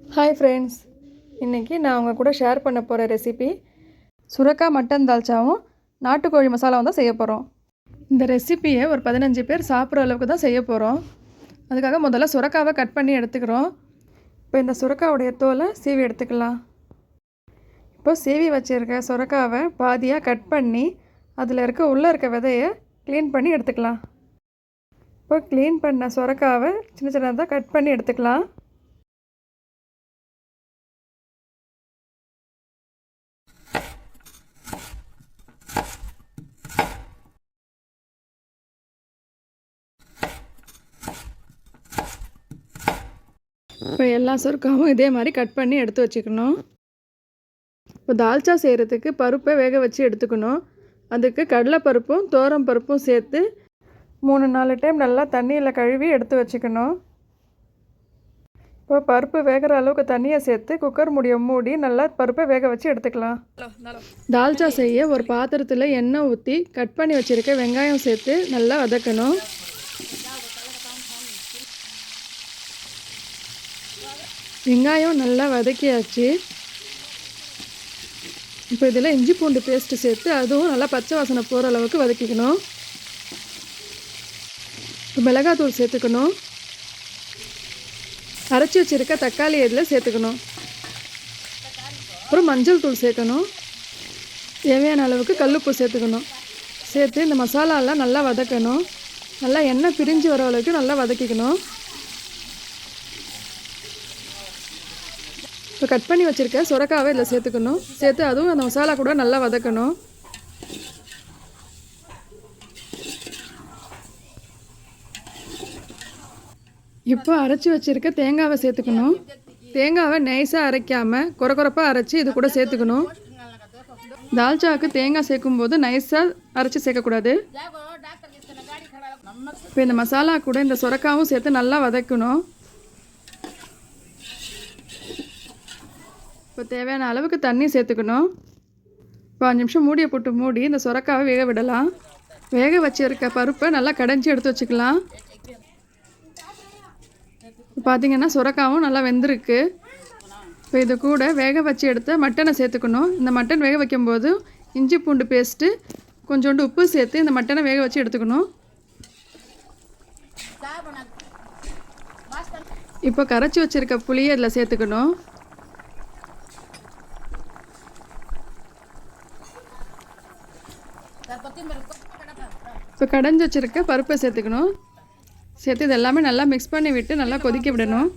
Hi friends இன்றைக்கி நான் உங்கள் கூட ஷேர் பண்ண போகிற ரெசிபி சுரக்காய் மட்டன் தால்ச்சாவும் நாட்டுக்கோழி மசாலாவும் தான் செய்ய போகிறோம் இந்த ரெசிப்பியை ஒரு பதினஞ்சு பேர் சாப்பிட்ற அளவுக்கு தான் செய்ய போகிறோம் அதுக்காக முதல்ல சுரக்காவை கட் பண்ணி எடுத்துக்கிறோம். இப்போ இந்த சுரக்காவுடைய தோலை சீவி எடுத்துக்கலாம். இப்போ சீவி வச்சுருக்க சுரக்காவை பாதியாக கட் பண்ணி அதில் இருக்க உள்ளே இருக்க விதையை க்ளீன் பண்ணி எடுத்துக்கலாம். இப்போ க்ளீன் பண்ண சுரக்காவை சின்ன சின்னதாக கட் பண்ணி எடுத்துக்கலாம். இப்போ எல்லா சொர்க்காவும் இதே மாதிரி கட் பண்ணி எடுத்து வச்சுக்கணும். இப்போ தால்ச்சா செய்கிறதுக்கு பருப்பை வேக வச்சு எடுத்துக்கணும். அதுக்கு கடலைப்பருப்பும் தோரம் பருப்பும் சேர்த்து மூணு நாலு டைம் நல்லா தண்ணியில் கழுவி எடுத்து வச்சுக்கணும். இப்போ பருப்பு வேகிற அளவுக்கு தண்ணியை சேர்த்து குக்கர் முடிய மூடி நல்லா பருப்பை வேக வச்சு எடுத்துக்கலாம். தால்ச்சா செய்ய ஒரு பாத்திரத்தில் எண்ணெய் ஊற்றி கட் பண்ணி வச்சுருக்க வெங்காயம் சேர்த்து நல்லா வதக்கணும். வெங்காயம் நல்லா வதக்கியாச்சு. இப்போ இதில் இஞ்சி பூண்டு பேஸ்ட்டு சேர்த்து அதுவும் நல்லா பச்சை வாசனை போகிற அளவுக்கு வதக்கிக்கணும். இப்போ மிளகாத்தூள் சேர்த்துக்கணும். அரைச்சி வச்சுருக்க தக்காளி இதில் சேர்த்துக்கணும். அப்புறம் மஞ்சள் தூள் சேர்க்கணும். தேவையான அளவுக்கு கல்லுப்பு சேர்த்துக்கணும். சேர்த்து இந்த மசாலாலாம் நல்லா வதக்கணும். நல்லா எண்ணெய் பிரிஞ்சு வர அளவுக்கு நல்லா வதக்கிக்கணும். இப்போ கட் பண்ணி வச்சுருக்க சுரக்காவை இதில் சேர்த்துக்கணும். சேர்த்து அதுவும் அந்த மசாலா கூட நல்லா வதக்கணும். இப்போ அரைச்சி வச்சுருக்க தேங்காவை சேர்த்துக்கணும். தேங்காவை நைஸாக அரைக்காமல் குறை குறைப்பாக அரைச்சி இது கூட சேர்த்துக்கணும். தால்ச்சாவுக்கு தேங்காய் சேர்க்கும்போது நைஸாக அரைச்சி சேர்க்கக்கூடாது. இப்போ இந்த மசாலா கூட இந்த சுரக்காவும் சேர்த்து நல்லா வதக்கணும். இப்போ தேவையான அளவுக்கு தண்ணி சேர்த்துக்கணும். இப்போ அஞ்சு நிமிஷம் மூடியை போட்டு மூடி இந்த சுரக்காவை வேக விடலாம். வேக வச்சிருக்க பருப்பை நல்லா கடைஞ்சி எடுத்து வச்சுக்கலாம். பார்த்திங்கன்னா பார்த்தீங்கன்னா சுரக்காவும் நல்லா வெந்திருக்கு. இப்போ இது கூட வேக வச்சு எடுத்த மட்டனை சேர்த்துக்கணும். இந்த மட்டன் வேக வைக்கும்போது இஞ்சி பூண்டு பேஸ்ட்டு கொஞ்சோண்டு உப்பு சேர்த்து இந்த மட்டனை வேக வச்சு எடுத்துக்கணும். இப்போ கரைச்சி வச்சுருக்க புளியை இதில் சேர்த்துக்கணும். இப்போ கடைஞ்சி வச்சுருக்க பருப்பை சேர்த்துக்கணும். சேர்த்து இது எல்லாமே நல்லா மிக்ஸ் பண்ணி விட்டு நல்லா கொதிக்க விடணும்.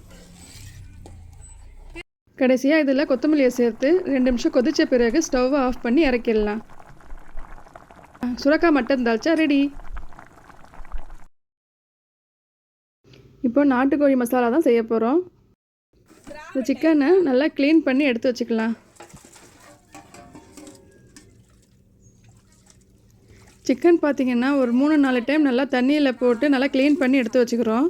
கடைசியாக இதில் கொத்தமல்லியை சேர்த்து ரெண்டு நிமிஷம் கொதித்த பிறகு ஸ்டவ்வை ஆஃப் பண்ணி இறக்கிடலாம். சுரக்காய் மட்டன் தால்ச்சா ரெடி இப்போ நாட்டுக்கோழி மசாலா தான் செய்ய போகிறோம் இந்த சிக்கனை நல்லா க்ளீன் பண்ணி எடுத்து வச்சுக்கலாம். சிக்கன் பார்த்தீங்கன்னா ஒரு மூணு நாலு டைம் நல்லா தண்ணியில் போட்டு நல்லா க்ளீன் பண்ணி எடுத்து வச்சுக்கிறோம்.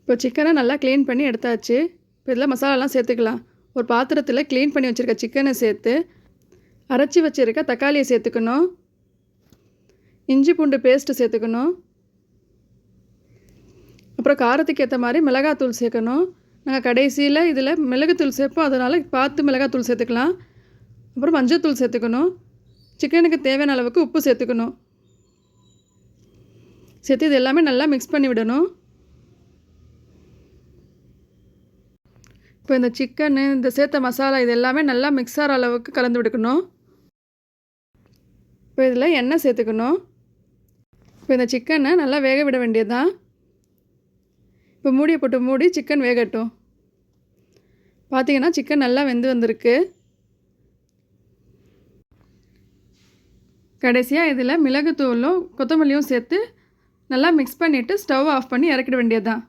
இப்போ சிக்கனை நல்லா க்ளீன் பண்ணி எடுத்தாச்சு. இப்போ இதில் மசாலாலாம் சேர்த்துக்கலாம். ஒரு பாத்திரத்தில் க்ளீன் பண்ணி வச்சுருக்க சிக்கனை சேர்த்து அரைச்சி வச்சுருக்க தக்காளியை சேர்த்துக்கணும். இஞ்சி பூண்டு பேஸ்ட்டு சேர்த்துக்கணும். அப்புறம் காரத்துக்கு ஏற்ற மாதிரி மிளகாத்தூள் சேர்க்கணும். நாங்கள் கடைசியில் இதில் மிளகுத்தூள் சேர்ப்போம். அதனால் பார்த்து மிளகாத்தூள் சேர்த்துக்கலாம். அப்புறம் மஞ்சள்தூள் சேர்த்துக்கணும். சிக்கனுக்கு தேவையான அளவுக்கு உப்பு சேர்த்துக்கணும். சேர்த்து இது எல்லாமே நல்லா மிக்ஸ் பண்ணி விடணும். இப்போ இந்த சிக்கனு இந்த சேர்த்த மசாலா இது எல்லாமே நல்லா மிக்ஸ் ஆகிற அளவுக்கு கலந்து விடுக்கணும் இப்போ இதில் எண்ணெய் சேர்த்துக்கணும். இப்போ இந்த சிக்கனை நல்லா வேக விட வேண்டியது தான் இப்போ மூடியை போட்டு மூடி சிக்கன் வேகட்டும். பார்த்தீங்கன்னா சிக்கன் நல்லா வெந்து வந்திருக்கு. கடைசியாக இதில் மிளகுத்தூளும் கொத்தமல்லியும் சேர்த்து நல்லா மிக்ஸ் பண்ணிவிட்டு ஸ்டவ் ஆஃப் பண்ணி இறக்கிட வேண்டியது தான்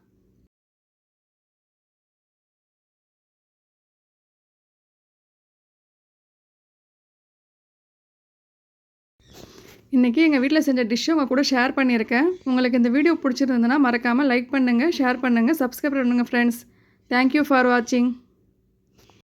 இன்றைக்கி எங்கள் வீட்டில் செஞ்ச டிஷ்ஷை உங்கள் கூட ஷேர் பண்ணியிருக்கேன். உங்களுக்கு இந்த வீடியோ பிடிச்சிருந்ததுன்னா மறக்காமல் லைக் பண்ணுங்கள் ஷேர் பண்ணுங்கள் சப்ஸ்கிரைப் பண்ணுங்கள் ஃப்ரெண்ட்ஸ் தேங்க்யூ ஃபார் வாட்சிங்